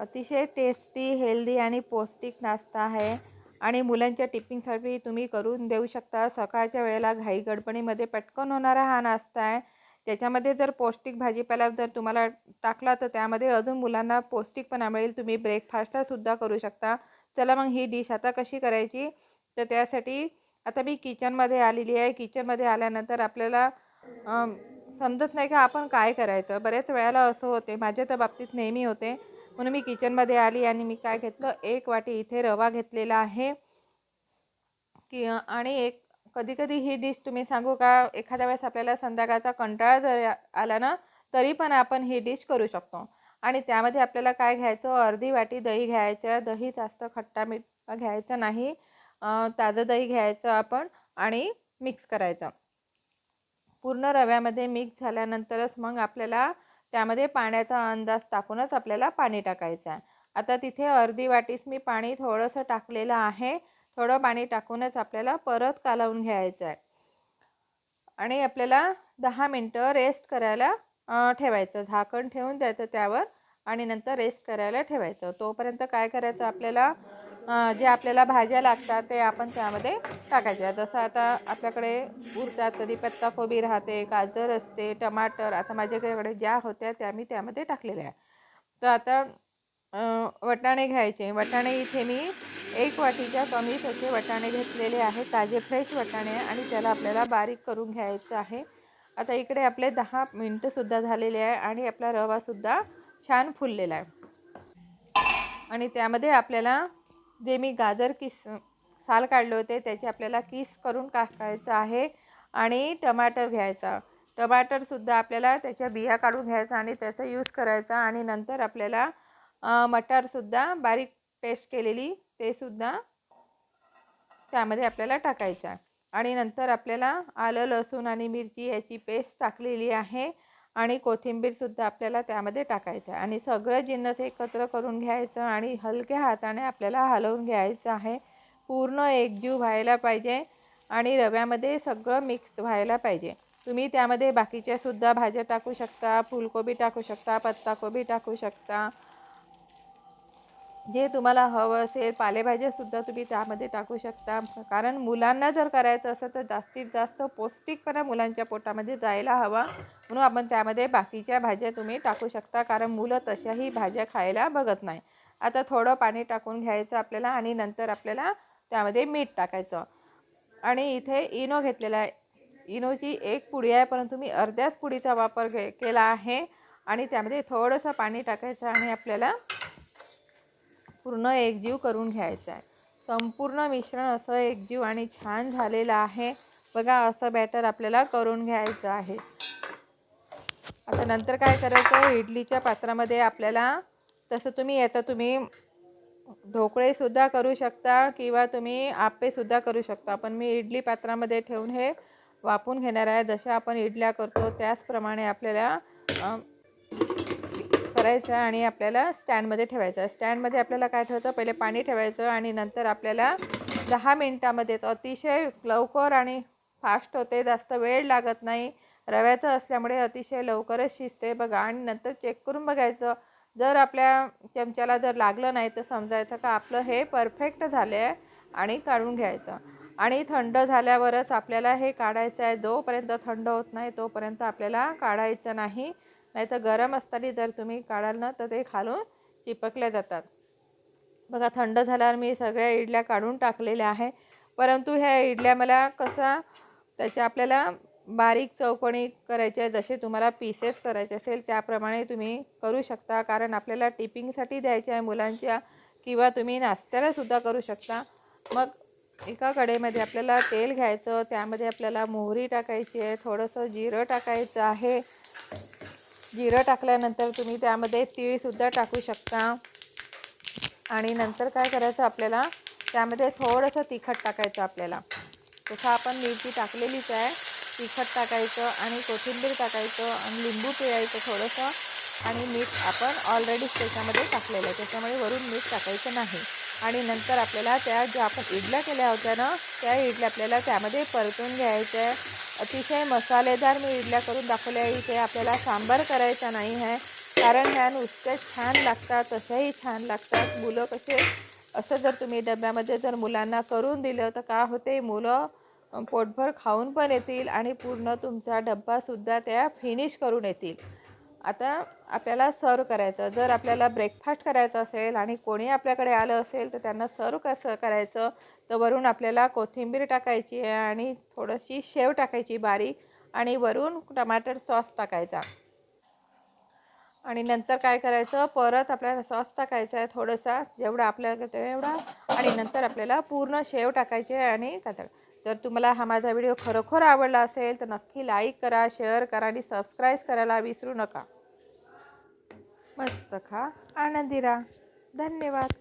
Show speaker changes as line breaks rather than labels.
अतिशय tasty healthy आणि पौष्टिक नाश्ता आहे. आणि मुलांच्या टिफिनसाठी तुम्ही करून देऊ शकता. सकाळच्या वेळेला घाई गडबडीमध्ये पटकन होणारा हा नाश्ता आहे. त्याच्यामध्ये जर पौष्टिक भाजीपाला जर तुम्हाला टाकला तर त्यामध्ये अजून मुलांना पौष्टिकपणा मिळेल. तुम्ही ब्रेकफास्टलासुद्धा करू शकता. चला मग ही डिश आता कशी करायची? तर त्यासाठी आता मी किचनमध्ये आलेली आहे. किचनमध्ये आल्यानंतर आपल्याला समजत नाही का आपण काय करायचं. बऱ्याच वेळेला असं होते. माझ्या तर बाबतीत नेहमी होते. म्हणून मी किचनमध्ये आली आणि मी काय घेतलं? एक वाटी इथे रवा घेतलेला आहे. की आणि एक कधी कधी ही डिश तुम्ही सांगू का? एखाद्या वेळेस आपल्याला संध्याकाळचा कंटाळा जर आला ना तरी पण आपण ही डिश करू शकतो. आणि त्यामध्ये आपल्याला काय घ्यायचं? अर्धी वाटी दही घ्यायचं. दही जास्त खट्टा मीठ घ्यायचं नाही. ताजं दही घ्यायचं आपण आणि मिक्स करायचं. पूर्ण रव्यामध्ये मिक्स झाल्यानंतरच मग आपल्याला त्यामध्ये पाण्याचा अंदाज टाकूनच आपल्याला पाणी टाकायचं आहे. आता तिथे अर्धी वाटीस मी पाणी थोडंसं टाकलेलं आहे. थोडं पाणी टाकूनच आपल्याला परत कालवून घ्यायचं आहे. आणि आपल्याला दहा मिनटं रेस्ट करायला ठेवायचं. झाकण ठेवून द्यायचं त्यावर आणि नंतर रेस्ट करायला ठेवायचं. तोपर्यंत काय करायचं आपल्याला? जे आपल्याला भाज्या लागतात ते आपण त्यामध्ये टाकायच्या जसं आता आपल्याकडे उरतात कधी पत्ताकोबी राहते गाजर असते टमाटर आता माझ्याकडे ज्या होत्या त्या मी त्यामध्ये टाकलेल्या आहे तर आता वटाणे घ्यायचे. वटाणे इथे मी एक वाटीच्या कमी तसे वटाणे घेतलेले आहेत. ताजे फ्रेश वटाणे आणि त्याला आपल्याला बारीक करून घ्यायचं आहे. आता इकडे आपले दहा मिनटंसुद्धा झालेले आहे आणि आपला रवासुद्धा छान फुललेला आहे. आणि त्यामध्ये आपल्याला जे मी गाजर किस साल काढले होते त्याचे आपल्याला किस करून टाकायचं आहे आणि टमाटर घ्यायचा. टमाटरसुद्धा आपल्याला त्याच्या बिया काढून घ्यायचा आणि त्याचा यूज करायचा आणि नंतर आपल्याला मटारसुद्धा बारीक पेस्ट केलेली ते सुद्धा त्यामध्ये आपल्याला टाकायचा आणि नंतर आपल्याला आलं लसूण आणि मिरची याची पेस्ट टाकलेली आहे. आणि कोथिंबीरसुद्धा आपल्याला त्यामध्ये टाकायचं आहे. आणि सगळं जिन्नस एकत्र करून घ्यायचं आणि हलक्या हाताने आपल्याला हलवून घ्यायचं आहे. पूर्ण एकजीव व्हायला पाहिजे आणि रव्यामध्ये सगळं मिक्स व्हायला पाहिजे. तुम्ही त्यामध्ये बाकीच्यासुद्धा भाज्या टाकू शकता फुलकोबी टाकू शकता पत्ताकोबी टाकू शकता. जे तुम्हाला हवं असेल पालेभाज्यासुद्धा तुम्ही त्यामध्ये टाकू शकता. कारण मुलांना जर करायचं असेल तर जास्तीत जास्त पौष्टिकपणा मुलांच्या पोटामध्ये जायला हवा. म्हणून आपण त्यामध्ये बाकीच्या भाज्या तुम्ही टाकू शकता. कारण मुलं तशाही भाज्या खायला बघत नाही. आता थोडं पाणी टाकून घ्यायचं आपल्याला आणि नंतर आपल्याला त्यामध्ये मीठ टाकायचं. आणि इथे इनो घेतलेला आहे. इनोची एक पुडी आहे परंतु मी अर्ध्याच पुडीचा वापर घे केला आहे. आणि त्यामध्ये थोडंसं पाणी टाकायचं आणि आपल्याला पूर्ण एकजीव करून घ्यायचं आहे. संपूर्ण मिश्रण असं एकजीव आणि छान झालेलं आहे. बघा असं बॅटर आपल्याला करून घ्यायचं आहे. आता नंतर काय करायचं? इडलीच्या पात्रामध्ये आपल्याला तसं तुम्ही याचा तुम्ही ढोकळेसुद्धा करू शकता किंवा तुम्ही आप्पेसुद्धा करू शकता. पण मी इडली पात्रामध्ये ठेवून हे वापून घेणार आहे. जशा आपण इडल्या करतो त्याचप्रमाणे आपल्याला करायचं आणि आपल्याला स्टँडमध्ये ठेवायचं. आहे स्टँडमध्ये आपल्याला काय ठेवायचं? पहिले पाणी ठेवायचं आणि नंतर आपल्याला दहा मिनटामध्ये अतिशय लवकर आणि फास्ट होते जास्त वेळ लागत नाही. रव्याचं असल्यामुळे अतिशय लवकरच शिजते. बघा आणि नंतर चेक करून बघायचं. जर आपल्या चमच्याला जर लागलं नाही तर समजायचं का आपलं हे परफेक्ट झालं आहे आणि काढून घ्यायचं. आणि थंड झाल्यावरच आपल्याला हे काढायचं आहे. जोपर्यंत थंड होत नाही तोपर्यंत आपल्याला काढायचं नाही. नाही तर गरम असताना जर तुम्ही काढाल ना तर ते खालून चिपकल्या जातात. बघा थंड झाल्यावर मी सगळ्या इडल्या काढून टाकलेल्या आहे परंतु ह्या इडल्या मला कसा त्याच्या आपल्याला बारीक चौकणी करायचे आहे. जसे तुम्हाला पीसेस करायचे असेल त्याप्रमाणे तुम्ही करू शकता. कारण आपल्याला टिपिंगसाठी द्यायच्या आहे मुलांच्या किंवा तुम्ही नाश्त्यालासुद्धा करू शकता. मग एका कडेमध्ये आपल्याला तेल घ्यायचं त्यामध्ये आपल्याला मोहरी टाकायची आहे थोडंसं जिरं टाकायचं आहे. जिरं टाकल्यानंतर तुम्ही त्यामध्ये तीळसुद्धा टाकू शकता. आणि नंतर काय करायचं आपल्याला? त्यामध्ये थोडंसं तिखट टाकायचं आपल्याला. तसं आपण मिरची टाकलेलीच आहे. तिखट टाकायचं आणि कोथिंबीर टाकायचं आणि लिंबू पिळायचं थोडंसं. आणि मीठ आपण ऑलरेडीच त्याच्यामध्ये टाकलेलं आहे. त्याच्यामुळे वरून मीठ टाकायचं नाही. आणि नंतर आपल्याला त्या ज्या आपण इडल्या केल्या होत्या ना त्या इडल्या आपल्याला त्यामध्ये परतून घ्यायच्या आहे अतिशय मसालेदार मी इडल्या करून दाखवल्या. आहे इथे आपल्याला सांबार करायचा नाही आहे. कारण ह्या नुसत्या छान लागतात तशाही छान लागतात. मुलं कसे असं जर तुम्ही डब्यामध्ये जर मुलांना करून दिलं तर का होते? मुलं पोटभर खाऊन पण येतील आणि पूर्ण तुमचा डब्बासुद्धा त्या फिनिश करून येतील. आता आपल्याला सर्व करायचं. जर आपल्याला ब्रेकफास्ट करायचं असेल आणि कोणी आपल्याकडे आलं असेल तर त्यांना सर्व कसं करायचं? तर वरून आपल्याला कोथिंबीर टाकायची आहे आणि थोडीशी शेव टाकायची बारीक आणि वरून टमाटर सॉस टाकायचा. आणि नंतर काय करायचं? परत आपल्याला सॉस टाकायचा आहे थोडासा जेवढा आपल्याला तेवढा. आणि नंतर आपल्याला पूर्ण शेव टाकायचे आणि टाका जर तुम्हाला हा माझा व्हिडिओ खरोखर आवडला असेल तर नक्की लाईक करा शेअर करा आणि सबस्क्राईब करायला विसरू नका. मस्त खा. आनंदी राहा धन्यवाद.